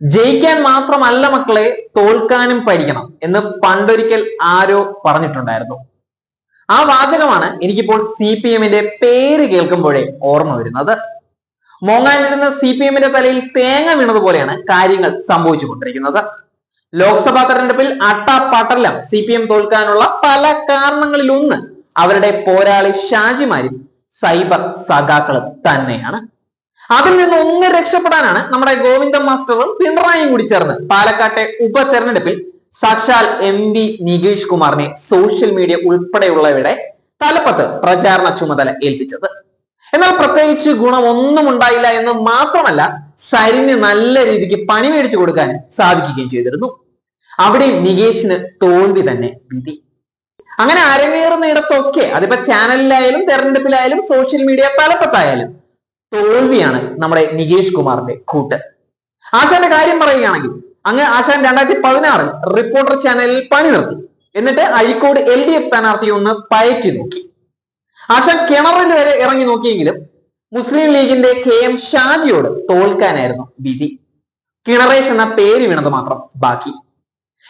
ജയിക്കാൻ മാത്രമല്ല മക്കളെ തോൽക്കാനും പഠിക്കണം എന്ന് പണ്ടൊരിക്കൽ ആരോ പറഞ്ഞിട്ടുണ്ടായിരുന്നു. ആ വാചകമാണ് എനിക്കിപ്പോൾ സി പി എമ്മിന്റെ പേര് കേൾക്കുമ്പോഴേ ഓർമ്മ വരുന്നത്. മോങ്ങാനിരുന്ന സി പി എമ്മിന്റെ തലയിൽ തേങ്ങ വീണതുപോലെയാണ് കാര്യങ്ങൾ സംഭവിച്ചുകൊണ്ടിരിക്കുന്നത്. ലോക്സഭാ തെരഞ്ഞെടുപ്പിൽ അട്ടാപ്പാട്ടെല്ലാം സി പി എം തോൽക്കാനുള്ള പല കാരണങ്ങളിലൊന്ന് അവരുടെ പോരാളി ഷാജിമാരും സൈബർ സഖാക്കളും തന്നെയാണ്. അതിൽ നിന്ന് ഒന്ന് രക്ഷപ്പെടാനാണ് നമ്മുടെ ഗോവിന്ദൻ മാസ്റ്ററും പിണറായിയും കൂടി ചേർന്ന് പാലക്കാട്ടെ ഉപതെരഞ്ഞെടുപ്പിൽ സാക്ഷാൽ എം വി നികേഷ് കുമാറിനെ സോഷ്യൽ മീഡിയ ഉൾപ്പെടെയുള്ളവരുടെ തലപ്പത്ത് പ്രചാരണ ചുമതല ഏൽപ്പിച്ചത്. എന്നാൽ പ്രത്യേകിച്ച് ഗുണമൊന്നും ഉണ്ടായില്ല എന്ന് മാത്രമല്ല സരിന് നല്ല രീതിക്ക് പണി മേടിച്ചു കൊടുക്കാൻ സാധിക്കുകയും ചെയ്തിരുന്നു. അവിടെ നികേഷിന് തോൽവി തന്നെ വിധി. അങ്ങനെ അരങ്ങേറുന്ന ഇടത്തൊക്കെ അതിപ്പോ ചാനലിലായാലും തെരഞ്ഞെടുപ്പിലായാലും സോഷ്യൽ മീഡിയ തലപ്പത്തായാലും തോൽവിയാണ് നമ്മുടെ നികേഷ് കുമാറിന്റെ കൂട്ട്. ആശാന്റെ കാര്യം പറയുകയാണെങ്കിൽ അങ്ങ് ആശാൻ രണ്ടായിരത്തി പതിനാറിൽ റിപ്പോർട്ടർ ചാനലിൽ പണി നിർത്തി. എന്നിട്ട് അഴീക്കോട് എൽ ഡി എഫ് സ്ഥാനാർത്ഥിയെ ഒന്ന് പയറ്റി നോക്കി. ആശാൻ കിണറിൽ വരെ ഇറങ്ങി നോക്കിയെങ്കിലും മുസ്ലിം ലീഗിന്റെ കെ എം ഷാജിയോട് തോൽക്കാനായിരുന്നു വിധി. കിണറേഷ് എന്ന പേര് വീണത് മാത്രം ബാക്കി.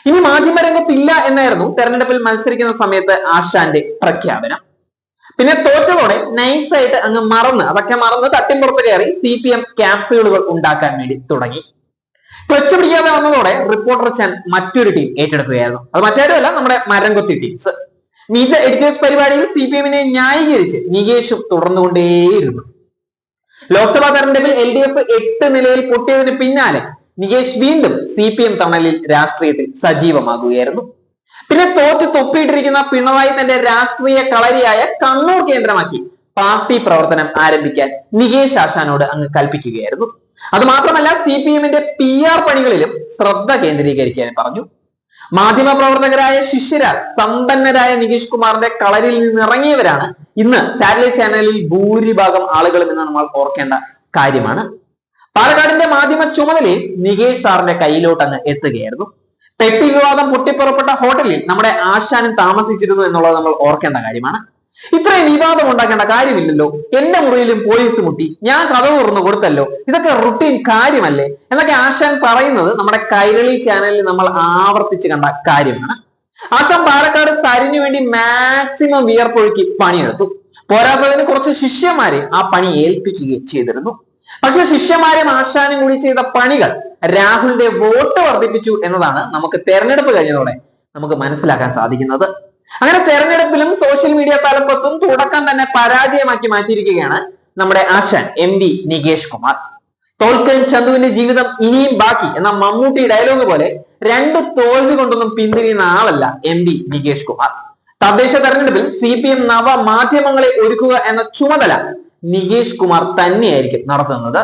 ഇനി മാധ്യമരംഗത്തില്ല എന്നായിരുന്നു തെരഞ്ഞെടുപ്പിൽ മത്സരിക്കുന്ന സമയത്ത് ആശാന്റെ പ്രഖ്യാപനം. പിന്നെ തോറ്റതോടെ നൈസായിട്ട് അങ്ങ് മറന്ന് അതൊക്കെ മറന്ന് തട്ടിമ്പുറത്ത് കയറി സി പി എം ക്യാപ്സ്യൂളുകൾ ഉണ്ടാക്കാൻ വേണ്ടി തുടങ്ങി. ക്ലച്ച് പിടിക്കാതെ വന്നതോടെ റിപ്പോർട്ടർ ചാൻ മറ്റൊരു ടീം ഏറ്റെടുക്കുകയായിരുന്നു. അത് മറ്റാരുമല്ല നമ്മുടെ മരംകൊത്തി ടീംസ് മീത എഡിറ്റേഴ്സ് പരിപാടിയിൽ സി പി എമ്മിനെ ന്യായീകരിച്ച് നികേഷും തുടർന്നുകൊണ്ടേയിരുന്നു. ലോക്സഭാ തെരഞ്ഞെടുപ്പിൽ എൽ ഡി എഫ് എട്ട് നിലയിൽ പൊട്ടിയതിന് പിന്നാലെ നികേഷ് വീണ്ടും സി പി എം തണലിൽ രാഷ്ട്രീയത്തിൽ സജീവമാകുകയായിരുന്നു. പിന്നെ തോറ്റ് തൊപ്പിയിട്ടിരിക്കുന്ന പിണറായി തന്റെ രാഷ്ട്രീയ കളരിയായ കണ്ണൂർ കേന്ദ്രമാക്കി പാർട്ടി പ്രവർത്തനം ആരംഭിക്കാൻ നികേഷ് ആശാനോട് അങ്ങ് കൽപ്പിക്കുകയായിരുന്നു. അത് മാത്രമല്ല സി പി എമ്മിന്റെ പി ആർ പണികളിലും ശ്രദ്ധ കേന്ദ്രീകരിക്കാൻ പറഞ്ഞു. മാധ്യമ പ്രവർത്തകരായ ശിഷ്യരാൽ സമ്പന്നരായ നികേഷ് കുമാറിന്റെ കളരിൽ നിന്നിറങ്ങിയവരാണ് ഇന്ന് സാറ്റലൈറ്റ് ചാനലിൽ ഭൂരിഭാഗം ആളുകളും എന്ന് നമ്മൾ ഓർക്കേണ്ട കാര്യമാണ്. പാലക്കാടിന്റെ മാധ്യമ ചുമതലയിൽ നികേഷ് സാറിന്റെ കയ്യിലോട്ട് അങ്ങ് എത്തുകയായിരുന്നു. പെട്ടി വിവാദം പൊട്ടിപ്പുറപ്പെട്ട ഹോട്ടലിൽ നമ്മുടെ ആശാനും താമസിച്ചിരുന്നു എന്നുള്ളത് നമ്മൾ ഓർക്കേണ്ട കാര്യമാണ്. ഇത്രയും വിവാദം ഉണ്ടാക്കേണ്ട കാര്യമില്ലല്ലോ. എന്റെ മുറിയിലും പോലീസ് മുട്ടി. ഞാൻ കഥ തുറന്നു കൊടുത്തല്ലോ. ഇതൊക്കെ റുട്ടീൻ കാര്യമല്ലേ? എന്നൊക്കെ ആശാൻ പറയുന്നത് നമ്മുടെ കൈരളി ചാനലിൽ നമ്മൾ ആവർത്തിച്ച് കണ്ട കാര്യമാണ്. ആശാൻ പാലക്കാട് സരിനു വേണ്ടി മാക്സിമം വിയർപ്പൊഴുക്കി പണിയെടുത്തു. പോരാത്തതിന് കുറച്ച് ശിഷ്യന്മാരെ ആ പണി ഏൽപ്പിക്കുകയും ചെയ്തിരുന്നു. പക്ഷെ ശിഷ്യന്മാരും ആശാനും കൂടി ചെയ്ത പണികൾ രാഹുലിന്റെ വോട്ട് വർദ്ധിപ്പിച്ചു എന്നതാണ് നമുക്ക് തെരഞ്ഞെടുപ്പ് കഴിഞ്ഞതോടെ നമുക്ക് മനസ്സിലാക്കാൻ സാധിക്കുന്നത്. അങ്ങനെ തെരഞ്ഞെടുപ്പിലും സോഷ്യൽ മീഡിയ തലപ്പത്തും തുടക്കം തന്നെ പരാജയമാക്കി മാറ്റിയിരിക്കുകയാണ് നമ്മുടെ ആശാൻ എം ഡി നികേഷ് കുമാർ. തോൽക്കൻ ചന്തുവിന്റെ ജീവിതം ഇനിയും ബാക്കി എന്ന മമ്മൂട്ടി ഡയലോഗ് പോലെ രണ്ട് തോൽവി കൊണ്ടൊന്നും പിന്തിരിയുന്ന ആളല്ല എം ഡി നികേഷ് കുമാർ. തദ്ദേശ തെരഞ്ഞെടുപ്പിൽ സി പി എം നവ മാധ്യമങ്ങളെ ഒരുക്കുക എന്ന ചുമതല നികേഷ് കുമാർ തന്നെയായിരിക്കും നടത്തുന്നത്.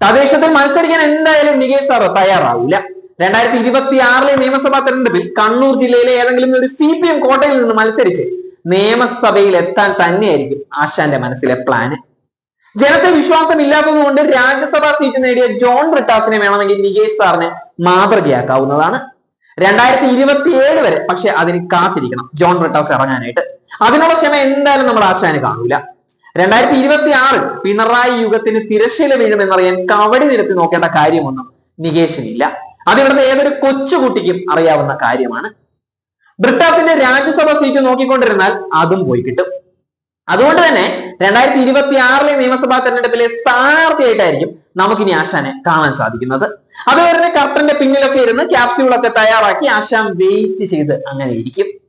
തദ്ദേശത്തിൽ മത്സരിക്കാൻ എന്തായാലും നികേഷ് സാർ തയ്യാറാവില്ല രണ്ടായിരത്തി ഇരുപത്തി ആറിലെ നിയമസഭാ തെരഞ്ഞെടുപ്പിൽ കണ്ണൂർ ജില്ലയിലെ ഏതെങ്കിലും ഒരു സി പി എം കോട്ടയിൽ നിന്ന് മത്സരിച്ച് നിയമസഭയിൽ എത്താൻ തന്നെയായിരിക്കും ആശാന്റെ മനസ്സിലെ പ്ലാന് ജനത്തെ വിശ്വാസം ഇല്ലാത്തതുകൊണ്ട് രാജ്യസഭാ സീറ്റ് നേടിയ ജോൺ ബ്രിട്ടാസിനെ വേണമെങ്കിൽ നികേഷ് സാറിനെ മാതൃകയാക്കാവുന്നതാണ്. രണ്ടായിരത്തി ഇരുപത്തി ഏഴ് വരെ പക്ഷെ അതിന് കാത്തിരിക്കണം ജോൺ ബ്രിട്ടാസ് ഇറങ്ങാനായിട്ട്. അതിനുള്ള ക്ഷമ എന്തായാലും നമ്മൾ ആശാന് കാണൂല. രണ്ടായിരത്തി ഇരുപത്തി ആറിൽ പിണറായി യുഗത്തിന് തിരശ്ശീല വീഴുമെന്നറിയാൻ കവടി നിരത്തി നോക്കേണ്ട കാര്യമൊന്നും നികേഷിനില്ല. അത് ഇവിടുത്തെ ഏതൊരു കൊച്ചുകുട്ടിക്കും അറിയാവുന്ന കാര്യമാണ്. ബ്രിട്ടാസിന്റെ രാജ്യസഭ സീറ്റ് നോക്കിക്കൊണ്ടിരുന്നാൽ അതും പോയി കിട്ടും. അതുകൊണ്ട് തന്നെ രണ്ടായിരത്തി ഇരുപത്തി ആറിലെ നിയമസഭാ തെരഞ്ഞെടുപ്പിലെ സ്ഥാനാർത്ഥിയായിട്ടായിരിക്കും നമുക്കിനി ആശാനെ കാണാൻ സാധിക്കുന്നത്. അതുവരെ കർട്ടന്റെ പിന്നിലൊക്കെ ഇരുന്ന് ക്യാപ്സ്യൂളൊക്കെ തയ്യാറാക്കി ആശാൻ വെയിറ്റ് ചെയ്ത് അങ്ങനെ ഇരിക്കും.